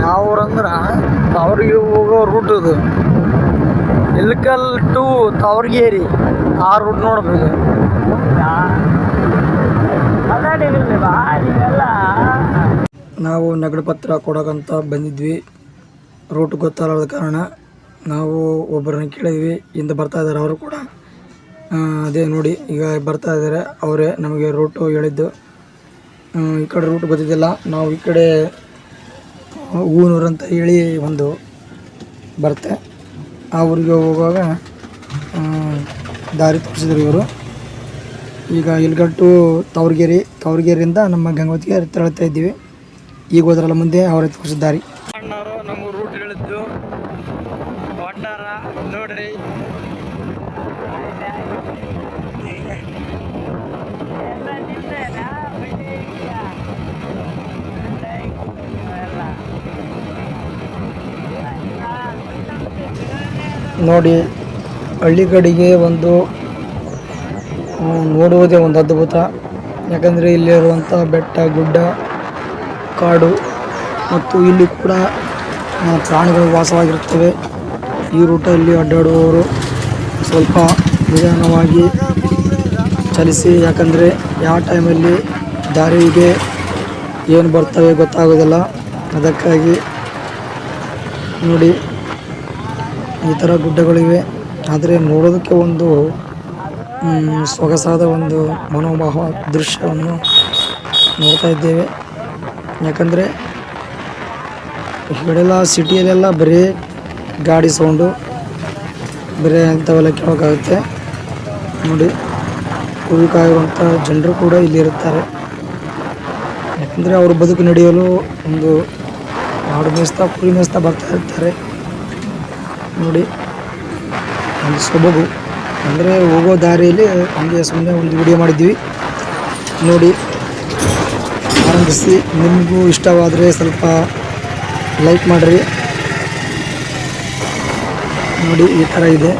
ಯಾವ ಊರಂದ್ರ? ತಾವ್ರಿಗೆ ಹೋಗೋ ರೂಟ್ ಅದು. ಇಲ್ಕಲ್ ಟು ತಾವ್ರಗೇರಿ. ಆ ರೂಟ್ ನೋಡ್ಬೇಕು. ನಾವು ನಗಡು ಪತ್ರ ಕೊಡೋಕಂತ ಬಂದಿದ್ವಿ. ರೂಟ್ ಗೊತ್ತಾಗದ ಕಾರಣ ನಾವು ಒಬ್ಬರನ್ನ ಕೇಳಿದ್ವಿ. ಹಿಂದೆ ಬರ್ತಾ ಇದ್ದಾರೆ ಅವರು ಕೂಡ. ಅದೇ ನೋಡಿ, ಈಗ ಬರ್ತಾ ಇದ್ದಾರೆ ಅವರೇ ನಮಗೆ ರೂಟು ಹೇಳಿದ್ದು. ಈ ಕಡೆ ರೂಟ್ ಗೊತ್ತಿದ್ದಿಲ್ಲ ನಾವು ಈ ಕಡೆ ಹೂನೂರು ಅಂತ ಹೇಳಿ ಒಂದು ಬರುತ್ತೆ. ಆ ಊರಿಗೆ ಹೋಗುವಾಗ ದಾರಿ ತೋರಿಸಿದ್ರು ಇವರು. ಈಗ ಇಲ್ಗಟ್ಟು ತವರ್ಗೇರಿ, ತಾವ್ರಗೇರಿಯಿಂದ ನಮ್ಮ ಗಂಗೋತಿಗೆ ತೆರಳುತ್ತಾ ಇದ್ದೀವಿ. ಈಗ ಹೋದ್ರಲ್ಲ ಮುಂದೆ, ಅವರೇ ತೋರಿಸಿದ್ದಾರೆ ಅಣ್ಣವರು ನಮಗೆ ರೂಟ್ ಹೇಳಿದ್ದು. ಒಟ್ಟಾರ ನೋಡ್ರಿ. ನೋಡಿ ಹಳ್ಳಿ ಕಡೆಗೆ ಒಂದು ನೋಡುವುದೇ ಒಂದು ಅದ್ಭುತ. ಯಾಕಂದರೆ ಇಲ್ಲಿರುವಂಥ ಬೆಟ್ಟ, ಗುಡ್ಡ, ಕಾಡು, ಮತ್ತು ಇಲ್ಲಿ ಕೂಡ ಪ್ರಾಣಿಗಳು ವಾಸವಾಗಿರುತ್ತವೆ. ಈ ರೂಟಲ್ಲಿ ಅಡ್ಡಾಡುವವರು ಸ್ವಲ್ಪ ನಿಧಾನವಾಗಿ ಚಲಿಸಿ, ಯಾಕಂದರೆ ಯಾವ ಟೈಮಲ್ಲಿ ದಾರಿಗೆ ಏನು ಬರ್ತವೆ ಗೊತ್ತಾಗೋದಿಲ್ಲ. ಅದಕ್ಕಾಗಿ ನೋಡಿ. ಈ ಥರ ಗುಡ್ಡಗಳಿವೆ. ಆದರೆ ನೋಡೋದಕ್ಕೆ ಒಂದು ಸೊಗಸಾದ ಒಂದು ಮನೋಭಾವ ದೃಶ್ಯವನ್ನು ನೋಡ್ತಾ ಇದ್ದೇವೆ. ಯಾಕಂದರೆ ಇವೆಲ್ಲ ಸಿಟಿಯಲ್ಲೆಲ್ಲ ಬರೀ ಗಾಡಿ ಸೌಂಡು, ಬರೀ ಅಂಥವೆಲ್ಲ ಕೇಳೋಕ್ಕಾಗುತ್ತೆ. ನೋಡಿ ಕಾಯುವಂಥ ಜನರು ಕೂಡ ಇಲ್ಲಿ ಇರುತ್ತಾರೆ ಯಾಕಂದರೆ ಅವರು ಬದುಕು ನಡೆಯಲು ಒಂದು ಹಾಡು ಮೇಯಿಸ್ತಾ ಕುರಿ ಮೇಯಿಸ್ತಾ ಬರ್ತಾ ಇರ್ತಾರೆ. ನೋಡಿ ಒಂದು ಸೊಬಗು ಅಂದರೆ ಹೋಗೋ ದಾರಿಯಲ್ಲಿ ಹಂಗೆ ಸುಮ್ಮನೆ ಒಂದು ವಿಡಿಯೋ ಮಾಡಿದ್ವಿ ನೋಡಿ, ಆನಂದಿಸಿ. ನಿಮಗೂ ಇಷ್ಟವಾದರೆ ಸ್ವಲ್ಪ ಲೈಕ್ ಮಾಡಿರಿ. ನೋಡಿ, ಈ ಥರ ಇದೆ.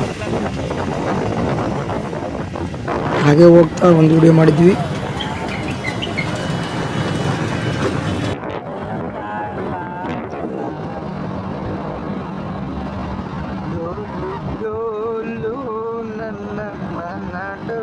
ಹಾಗೆ ಹೋಗ್ತಾ ಒಂದು ವಿಡಿಯೋ ಮಾಡಿದ್ವಿ ലോലോ നല്ല മനാടോ